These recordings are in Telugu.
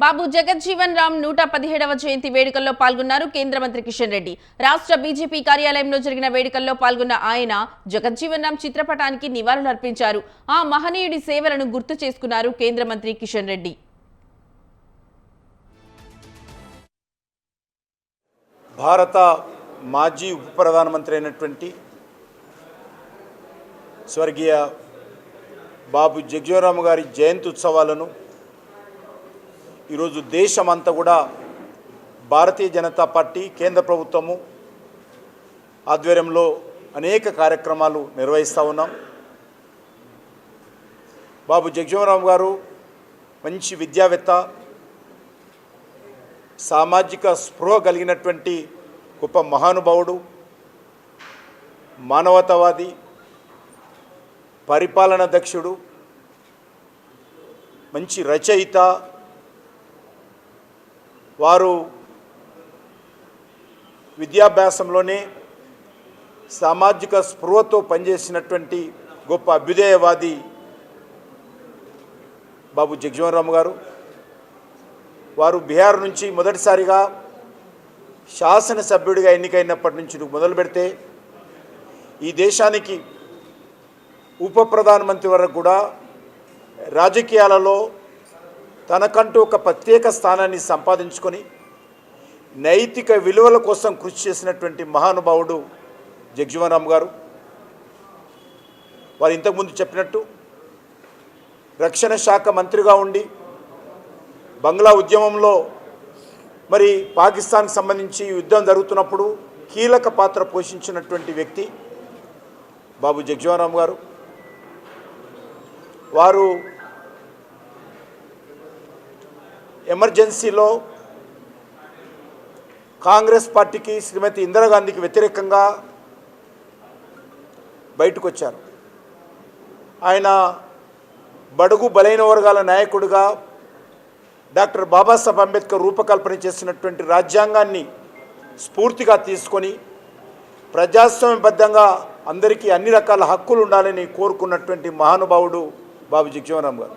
బాబు జగజ్జీవన్ రామ్ నూట పదిహేడవ జయంతి వేడుకల్లో పాల్గొన్నారు కేంద్ర మంత్రి కిషన్ రెడ్డి. రాష్ట్ర బీజేపీ కార్యాలయంలో జరిగిన వేడుకల్లో పాల్గొన్న ఆయన జగజ్జీవన్ రామ్ చిత్రపటానికి నివాళులర్పించారు. ఆ మహనీయుడి సేవలను గుర్తు చేసుకున్నారు కేంద్ర మంత్రి కిషన్ రెడ్డి. భారత మాజీ ఉప ప్రధానమంత్రి అయినటువంటి స్వర్గీయ బాబు జగ్జీవరామ్ గారి జయంతి ఉత్సవాలను ఈరోజు దేశమంతా కూడా భారతీయ జనతా పార్టీ కేంద్ర ప్రభుత్వము ఆధ్వర్యంలో అనేక కార్యక్రమాలు నిర్వహిస్తూ ఉన్నాం. బాబు జగ్జీవరామ్ గారు మంచి విద్యావేత్త సామాజిక స్పృహ కలిగినటువంటి గొప్ప మహానుభావుడు మానవతావాది పరిపాలన దక్షుడు మంచి రచయిత వారు విద్యాభ్యాసంలోనే సామాజిక స్పృహతో పనిచేసినటువంటి గొప్ప అభ్యుదయవాది బాబు జగ్జీవన్ గారు. వారు బీహార్ నుంచి మొదటిసారిగా శాసనసభ్యుడిగా ఎన్నికైనప్పటి నుంచి మొదలు పెడితే ఈ దేశానికి ఉప ప్రధానమంత్రి వరకు కూడా రాజకీయాలలో తనకంటూ ఒక ప్రత్యేక స్థానాన్ని సంపాదించుకొని నైతిక విలువల కోసం కృషి చేసినటువంటి మహానుభావుడు జగ్జీవన్ గారు. వారు ఇంతకుముందు చెప్పినట్టు రక్షణ శాఖ మంత్రిగా ఉండి బంగ్లా ఉద్యమంలో మరి పాకిస్తాన్కి సంబంధించి యుద్ధం జరుగుతున్నప్పుడు కీలక పాత్ర పోషించినటువంటి వ్యక్తి బాబు జగ్జీవన్ గారు. వారు ఎమర్జెన్సీలో కాంగ్రెస్ పార్టీకి శ్రీమతి ఇందిరాగాంధీకి వ్యతిరేకంగా బయటకు వచ్చారు ఆయన బడుగు బలైన వర్గాల నాయకుడిగా డాక్టర్ బాబాసాహెబ్ అంబేద్కర్ రూపకల్పన చేసినటువంటి రాజ్యాంగాన్ని స్ఫూర్తిగా తీసుకొని ప్రజాస్వామ్యబద్ధంగా అందరికీ అన్ని రకాల హక్కులు ఉండాలని కోరుకున్నటువంటి మహానుభావుడు బాబు జగ్జీవనరామ్ గారు.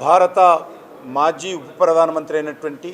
భారత మాజీ ఉప ప్రధానమంత్రి అయినటువంటి